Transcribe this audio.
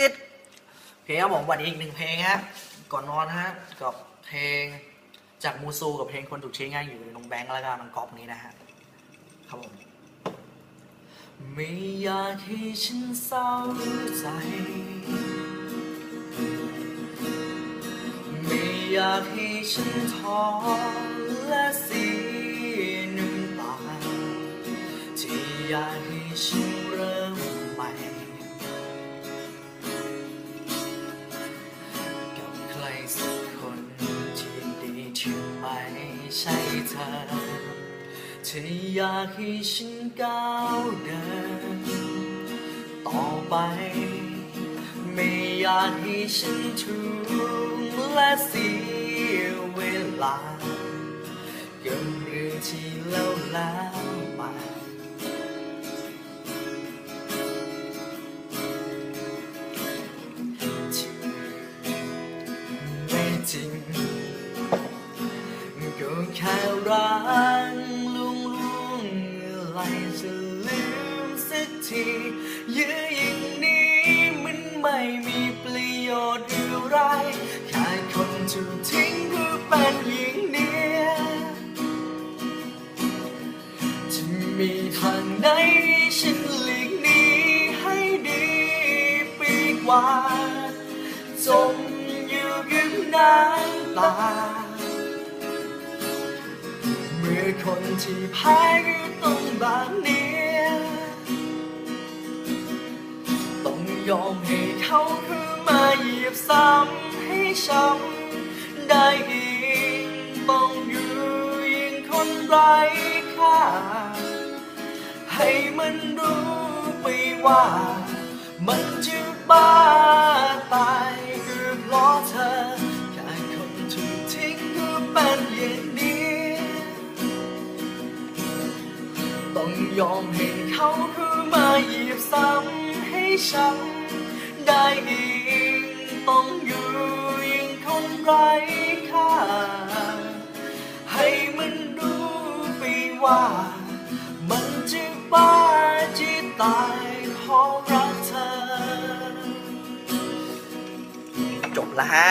ติดเพลงครับผมวันนี้อีกหนึ่งเพลงฮะก่อนนอนฮะกับเพลงจากมูซูกับเพลงคนถูกชี้ง่ายอยู่ในน้องแบงค์แล้วก็น้องกอฟนี้นะฮะครับผมไม่อยากให้ฉันเศร้าใจ ไม่อยากให้ฉันท้อและเสียน้ำตาที่อยากให้ฉัน ใช่เธอเธออยากให้ฉันก้าวเดิน ต่อไป ไม่อยากให้ฉันทุ่มและเสียเวลากับเรื่องที่แล้วแล้วไป ก็แค่รักลุงลุงอะไรจะลืมสักทีเยื้อย่างนี้มันไม่มีประโยชน์อะไรแค่คนถูกทิ้งก็เป็นอย่างนี้จะมีทางไหนให้ฉันหลีกหนีให้ดีไปกว่าจมอยู่กับน้ำตา คนที่แพ้ก็ต้องแบบนี้ต้องยอมให้เขาคือมาเหยียบซ้ำให้ช้ำได้อีกต้องอยู่ยังคนไร้ค่า ให้มันรู้ไปว่า มันจะบ้าตายก็เพราะเธอแค่คนถูกทิ้งก็เป็นอย่างนี้ ต้องยอมให้เขาคือมาหยีบซ้ำให้ช้ำได้อีต้องอยู่อยังคนไร้ค่าให้มันรู้ไปว่า มันจะบ้าจะตายเพราะรักเธอ จบแล้วฮะ